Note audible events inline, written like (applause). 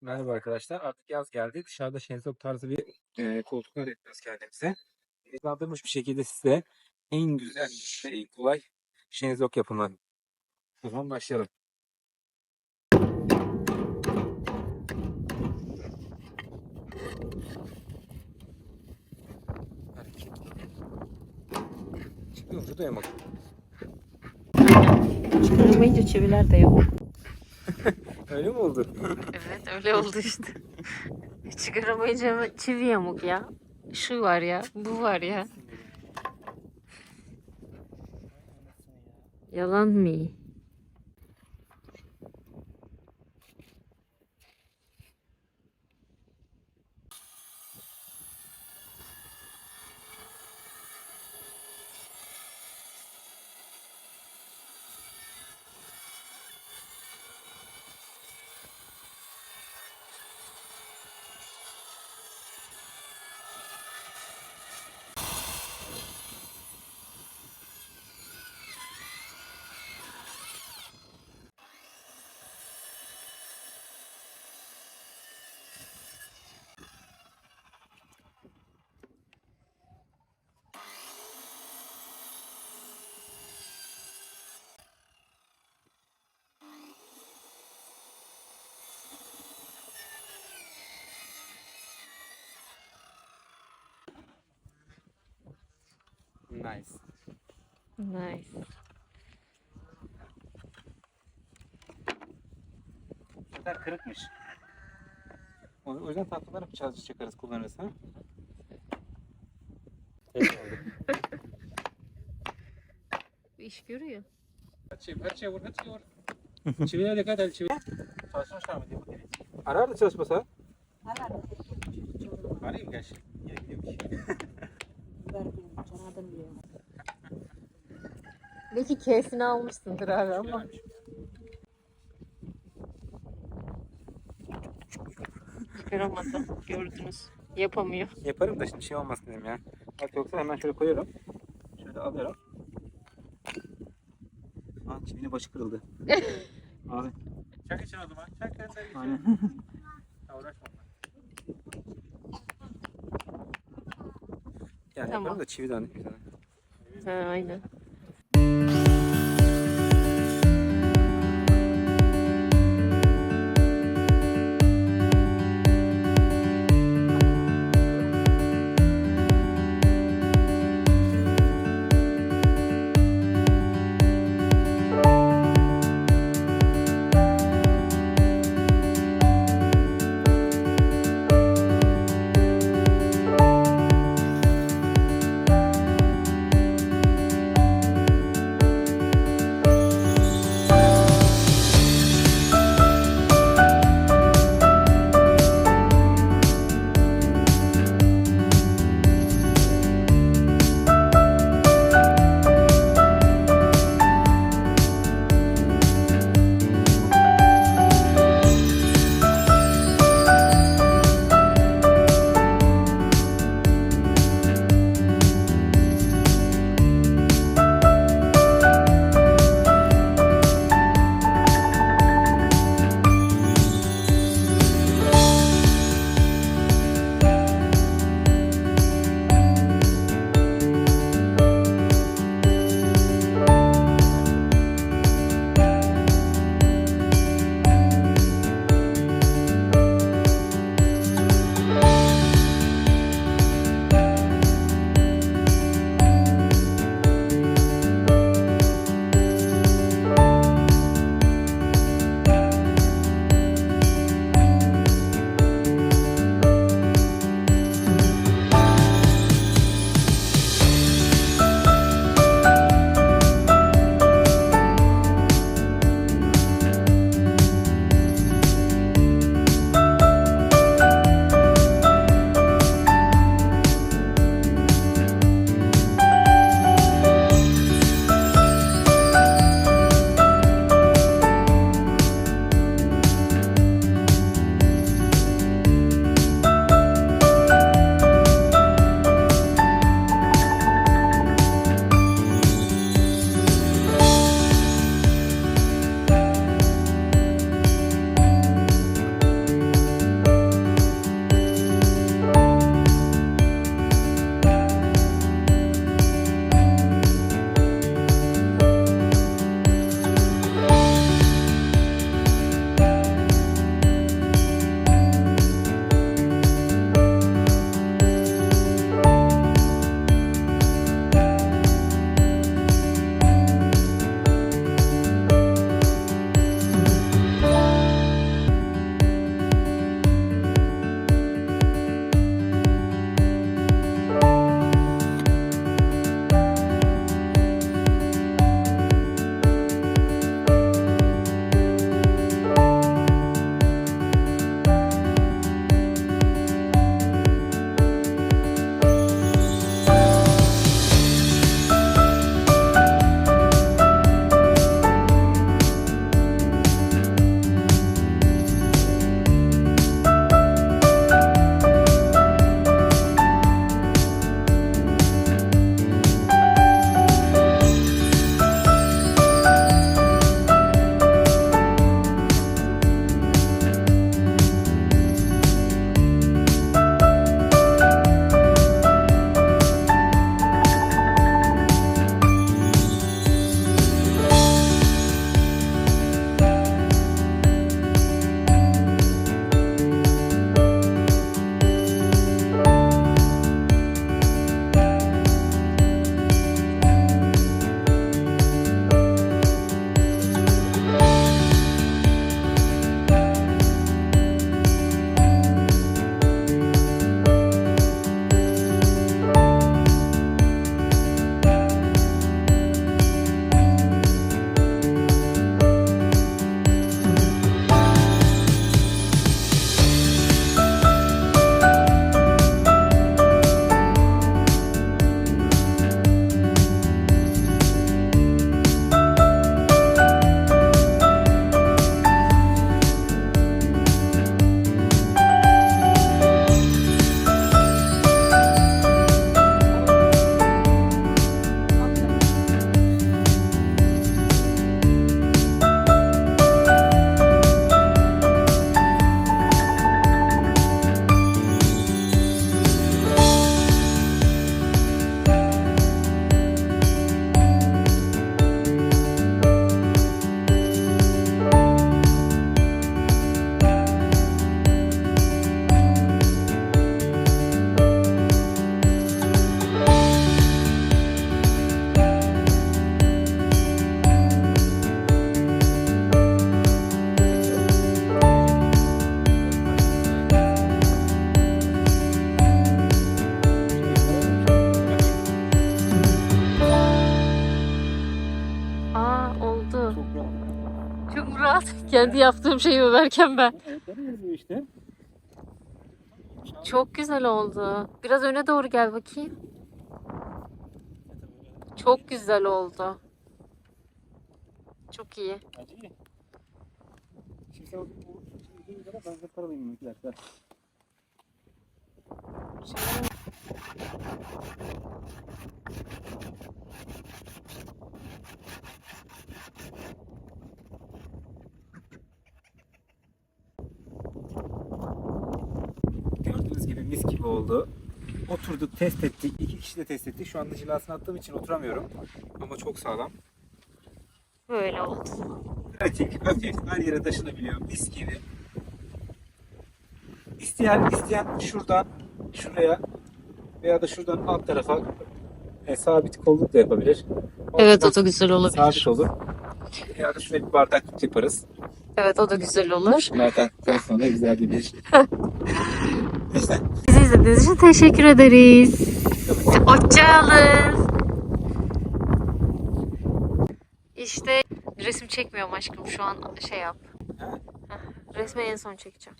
Merhaba arkadaşlar. Artık yaz geldi. Dışarıda şezlong tarzı bir e, koltuklar yapacağız kendimize. Hızlandırmış bir şekilde size en güzel ve en kolay şezlong yapımı. O zaman başlayalım. Çıkıyor mu? Şurada bak. Çıkaramayınca çiviler de yok. (laughs) Öyle mi oldu? Evet öyle oldu işte. (laughs) Çıkaramayınca çivi yamuk ya. Şu var ya, bu var ya. Yalan mı? Nice. Nice. Zaten kırıkmış. O yüzden tahtaları mı çalışı çıkarız kullanırız ha? İş görüyor. Çevir, hadi çevir, hadi çevir. Çiviye dikkat et, çevir. Çalışmışlar mı diye bakayım. Arar da çalışmasa. Arayayım gel şimdi. Belki keyfini almışsındır abi ama. Çıkaramadım. Gördünüz. Yapamıyor. Yaparım da şimdi şey olmaz dedim ya. Bak yoksa hemen şöyle koyuyorum. Şöyle alıyorum. Aa çivinin başı kırıldı. (laughs) Abi. Çak için o zaman. Çak de için. Aynen. Ya uğraşma. Yani Tamam. yaparım da çivi de hani güzel. Ha, aynen. Kendi yaptığım şeyi överken ben. İşte. Çok güzel oldu. Biraz öne doğru gel bakayım. Çok güzel oldu. Çok iyi. Şimdi sen bu şimdi ben de paralayayım bir dakika. Gördüğünüz gibi mis gibi oldu. Oturduk, test ettik. İki kişi de test ettik. Şu anda cilasını attığım için oturamıyorum. Ama çok sağlam. Böyle oldu. Pratik, hafif, her yere taşınabiliyor. Mis gibi. İsteyen, isteyen şuradan şuraya veya da şuradan alt tarafa e, sabit kolluk da yapabilir. Evet o da güzel olabilir. Sabit olur. Ya da şuraya bir bardak yaparız. Evet o da güzel olur. Bunlardan sonra güzel bir (laughs) İşte. Bizi izlediğiniz için teşekkür ederiz. Hoşçakalın. İşte resim çekmiyorum aşkım şu an şey yap. Resmi en son çekeceğim.